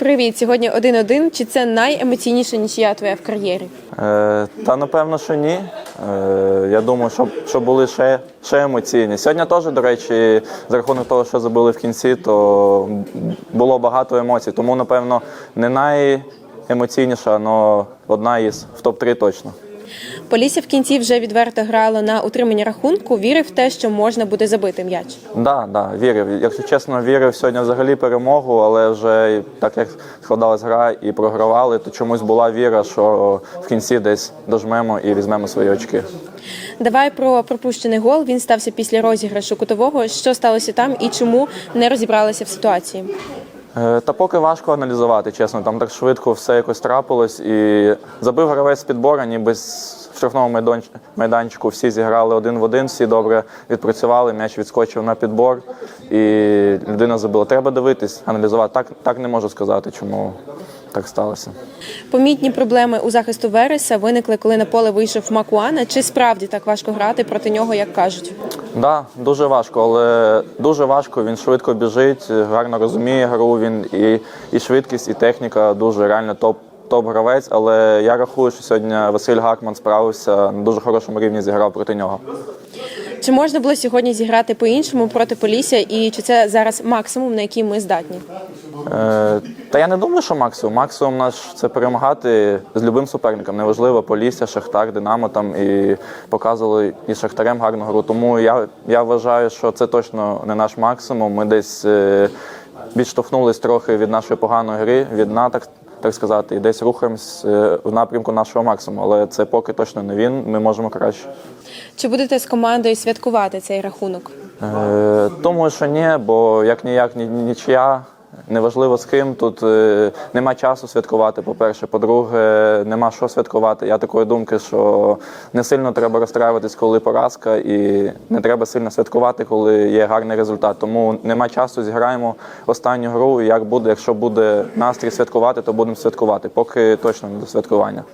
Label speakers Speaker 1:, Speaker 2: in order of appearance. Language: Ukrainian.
Speaker 1: Привіт, сьогодні 1-1. Чи це найемоційніша нічия твоя в кар'єрі?
Speaker 2: Е, та напевно, що ні. Е, я думаю, що, що були ще, ще емоційні. Сьогодні теж, до речі, за рахунок того, що забили в кінці, то було багато емоцій. Тому, напевно, не найемоційніша, але одна із в топ-3 точно.
Speaker 1: Полісся в кінці вже відверто грало на утримання рахунку. Вірив в те, що можна буде забити м'яч.
Speaker 2: Да, да, вірив. Якщо чесно, вірив сьогодні взагалі перемогу, але вже так як складалась гра і програвали, то чомусь була віра, що в кінці десь дожмемо і візьмемо свої очки.
Speaker 1: Давай про пропущений гол. Він стався після розіграшу кутового. Що сталося там і чому не розібралися в ситуації?
Speaker 2: Е, Та поки важко аналізувати, чесно. Там так швидко все якось трапилось. І забив гравець підбора, ніби в штрафному майданчику всі зіграли один в один, всі добре відпрацювали, м'яч відскочив на підбор, і людина забила. Треба дивитись, аналізувати. Так, так не можу сказати, чому так сталося.
Speaker 1: Помітні проблеми у захисту Вереса виникли, коли на поле вийшов Макуана. Чи справді так важко грати проти нього, як кажуть?
Speaker 2: Да, дуже важко, але дуже важко. Він швидко біжить, гарно розуміє гру. Він і, і швидкість, і техніка дуже реально топ. Топ-гравець, але я рахую, що сьогодні Василь Гакман справився на дуже хорошому рівні зіграв проти нього.
Speaker 1: Чи можна було сьогодні зіграти по-іншому проти Полісся, і чи це зараз максимум, на який ми здатні?
Speaker 2: Е, та я не думаю, що максимум. Максимум наш це перемагати з любим суперником. Неважливо, Полісся, Шахтар, Динамо там і показували і Шахтарем гарну гру. Тому я, я вважаю, що це точно не наш максимум. Ми десь е, відштовхнулись трохи від нашої поганої гри, від дна, так, сказати, і десь рухаємось е, в напрямку нашого максимуму. Але це поки точно не він. Ми можемо краще.
Speaker 1: Чи будете з командою святкувати цей рахунок?
Speaker 2: Е, Думаю, що ні, бо як ніяк ні, нічия. Неважливо з ким тут е, нема часу святкувати. По-перше, по-друге, нема що святкувати. Я такої думки, що не сильно треба розстраюватись, коли поразка, і не треба сильно святкувати, коли є гарний результат. Тому нема часу, зіграємо останню гру. і Як буде, якщо буде настрій святкувати, то будемо святкувати. Поки точно не до святкування.